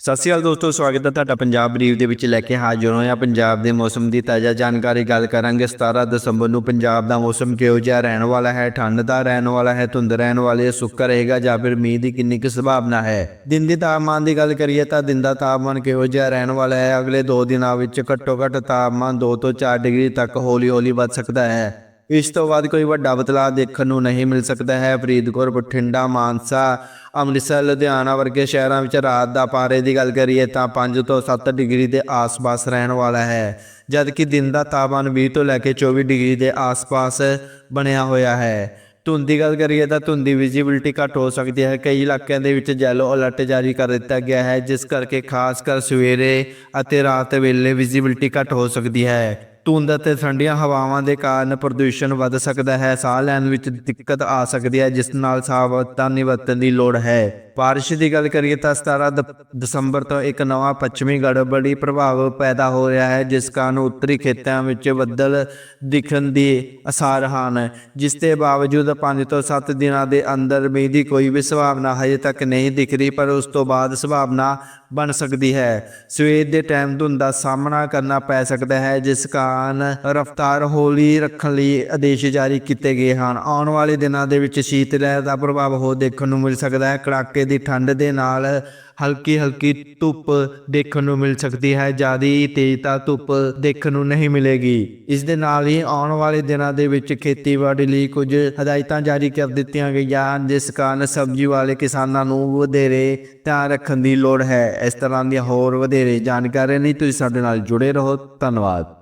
ਸਤਿ ਸ਼੍ਰੀ ਅਕਾਲ ਦੋਸਤੋ, ਸਵਾਗਤ ਹੈ ਤੁਹਾਡਾ ਪੰਜਾਬ ਬਰੀਵ ਦੇ ਵਿੱਚ ਲੈ ਕੇ ਹਾਜ਼ਰ ਹੋਇਆ ਪੰਜਾਬ ਦੇ ਮੌਸਮ ਦੀ ਤਾਜ਼ਾ ਜਾਣਕਾਰੀ ਗੱਲ ਕਰਾਂਗੇ। 17 ਦਸੰਬਰ ਨੂੰ ਪੰਜਾਬ ਦਾ ਮੌਸਮ ਕਿਹੋ ਜਿਹਾ ਰਹਿਣ ਵਾਲਾ ਹੈ? ਠੰਡ ਦਾ ਰਹਿਣ ਵਾਲਾ ਹੈ, ਧੁੰਦ ਰਹਿਣ ਵਾਲੀ ਹੈ, ਸੁੱਕਾ ਰਹੇਗਾ ਜਾਂ ਫਿਰ ਮੀਂਹ ਦੀ ਕਿੰਨੀ ਕੁ ਸੰਭਾਵਨਾ ਹੈ? ਦਿਨ ਦੇ ਤਾਪਮਾਨ ਦੀ ਗੱਲ ਕਰੀਏ ਤਾਂ ਦਿਨ ਦਾ ਤਾਪਮਾਨ ਕਿਹੋ ਜਿਹਾ ਰਹਿਣ ਵਾਲਾ ਹੈ? ਅਗਲੇ 2 ਦਿਨਾਂ ਵਿੱਚ ਘੱਟੋ ਘੱਟ ਤਾਪਮਾਨ 2 ਤੋਂ 4 ਡਿਗਰੀ ਤੱਕ ਹੌਲੀ ਹੌਲੀ ਵੱਧ ਸਕਦਾ ਹੈ। ਇਸ ਤੋਂ ਬਾਅਦ ਕੋਈ ਵੱਡਾ ਬਦਲਾਅ ਦੇਖਣ ਨੂੰ ਨਹੀਂ ਮਿਲ ਸਕਦਾ ਹੈ। ਫਰੀਦਕੋਟ, ਬਠਿੰਡਾ, ਮਾਨਸਾ, ਅੰਮ੍ਰਿਤਸਰ, ਲੁਧਿਆਣਾ ਵਰਗੇ ਸ਼ਹਿਰਾਂ ਵਿੱਚ ਰਾਤ ਦਾ ਪਾਰੇ ਦੀ ਗੱਲ ਕਰੀਏ ਤਾਂ 5 ਤੋਂ 7 ਡਿਗਰੀ ਦੇ ਆਸ-ਪਾਸ ਰਹਿਣ ਵਾਲਾ ਹੈ। ਜਦਕਿ ਦਿਨ ਦਾ ਤਾਪਮਾਨ 20 ਤੋਂ ਲੈ ਕੇ 24 ਡਿਗਰੀ ਦੇ ਆਸ-ਪਾਸ ਬਣਿਆ ਹੋਇਆ ਹੈ। ਧੁੰਦ ਦੀ ਗੱਲ ਕਰੀਏ ਤਾਂ ਧੁੰਦ ਦੀ ਵਿਜ਼ਿਬਿਲਟੀ ਘੱਟ ਹੋ ਸਕਦੀ ਹੈ। ਕਈ ਇਲਾਕਿਆਂ ਦੇ ਵਿੱਚ ਯੈਲੋ ਅਲਰਟ ਜਾਰੀ ਕਰ ਦਿੱਤਾ ਗਿਆ ਹੈ, ਜਿਸ ਕਰਕੇ ਖਾਸ ਕਰ ਸਵੇਰੇ ਅਤੇ ਰਾਤ ਵੇਲੇ ਵਿਜ਼ਿਬਿਲਟੀ ਘੱਟ ਹੋ ਸਕਦੀ ਹੈ। ਧੁੰਦ ਅਤੇ ਠੰਡੀਆਂ ਹਵਾਵਾਂ ਦੇ ਕਾਰਨ ਪ੍ਰਦੂਸ਼ਣ ਵੱਧ ਸਕਦਾ ਹੈ। ਸਾਹ ਲੈਣ ਵਿੱਚ ਦਿੱਕਤ ਆ ਸਕਦੀ ਹੈ, ਜਿਸ ਨਾਲ ਸਾਵਧਾਨੀ ਵਰਤਣ ਦੀ ਲੋੜ ਹੈ। ਬਾਰਿਸ਼ ਦੀ ਗੱਲ ਕਰੀਏ ਤਾਂ 17 ਦ- ਦਸੰਬਰ ਤੋਂ ਇੱਕ ਨਵਾਂ ਪੱਛਮੀ ਗੜਬੜੀ ਪ੍ਰਭਾਵ ਪੈਦਾ ਹੋ ਰਿਹਾ ਹੈ, ਜਿਸ ਕਾਰਨ ਉੱਤਰੀ ਖੇਤਰਾਂ ਵਿੱਚ ਬੱਦਲ ਦਿਖਣ ਦੇ ਅਸਾਰ ਹਨ। ਜਿਸ ਦੇ ਬਾਵਜੂਦ 5 ਤੋਂ 7 ਦਿਨਾਂ ਦੇ ਅੰਦਰ ਮੀਂਹ ਦੀ ਕੋਈ ਵੀ ਸੰਭਾਵਨਾ ਹਜੇ ਤੱਕ ਨਹੀਂ ਦਿਖ ਰਹੀ, ਪਰ ਉਸ ਤੋਂ ਬਾਅਦ ਸੰਭਾਵਨਾ ਬਣ ਸਕਦੀ ਹੈ। ਸਵੇਰ ਦੇ ਟਾਈਮ ਧੁੰਦ ਦਾ ਸਾਹਮਣਾ ਕਰਨਾ ਪੈ ਸਕਦਾ ਹੈ, ਜਿਸ ਕਾਰਨ ਰਫ਼ਤਾਰ ਹੌਲੀ ਰੱਖਣ ਲਈ ਆਦੇਸ਼ ਜਾਰੀ ਕੀਤੇ ਗਏ ਹਨ। ਆਉਣ ਵਾਲੇ ਦਿਨਾਂ ਦੇ ਵਿੱਚ ਸ਼ੀਤ ਲਹਿਰ ਦਾ ਪ੍ਰਭਾਵ ਹੋ ਦੇਖਣ ਨੂੰ ਮਿਲ ਸਕਦਾ ਹੈ। ਕੜਾਕੇ ਦੀ ਠੰਡ ਦੇ ਨਾਲ ਹਲਕੀ ਹਲਕੀ ਧੁੱਪ ਦੇਖਣ ਨੂੰ ਮਿਲ ਸਕਦੀ ਹੈ। ਜਿਆਦੀ ਤੇਜ਼ ਤਾਂ ਧੁੱਪ ਦੇਖਣ ਨੂੰ ਨਹੀਂ ਮਿਲੇਗੀ। ਇਸ ਦੇ ਨਾਲ ਹੀ ਆਉਣ ਵਾਲੇ ਦਿਨਾਂ ਦੇ ਵਿੱਚ ਖੇਤੀਬਾੜੀ ਲਈ ਕੁਝ ਹਦਾਇਤਾਂ ਜਾਰੀ ਕਰ ਦਿੱਤੀਆਂ ਗਈਆਂ ਹਨ, ਜਿਸ ਕਾਰਨ ਸਬਜ਼ੀ ਵਾਲੇ ਕਿਸਾਨਾਂ ਨੂੰ ਵਧੇਰੇ ਧਿਆਨ ਰੱਖਣ ਦੀ ਲੋੜ ਹੈ। ਇਸ ਤਰ੍ਹਾਂ ਦੀਆਂ ਹੋਰ ਵਧੇਰੇ ਜਾਣਕਾਰੀ ਲਈ ਤੁਸੀਂ ਸਾਡੇ ਨਾਲ ਜੁੜੇ ਰਹੋ। ਧੰਨਵਾਦ।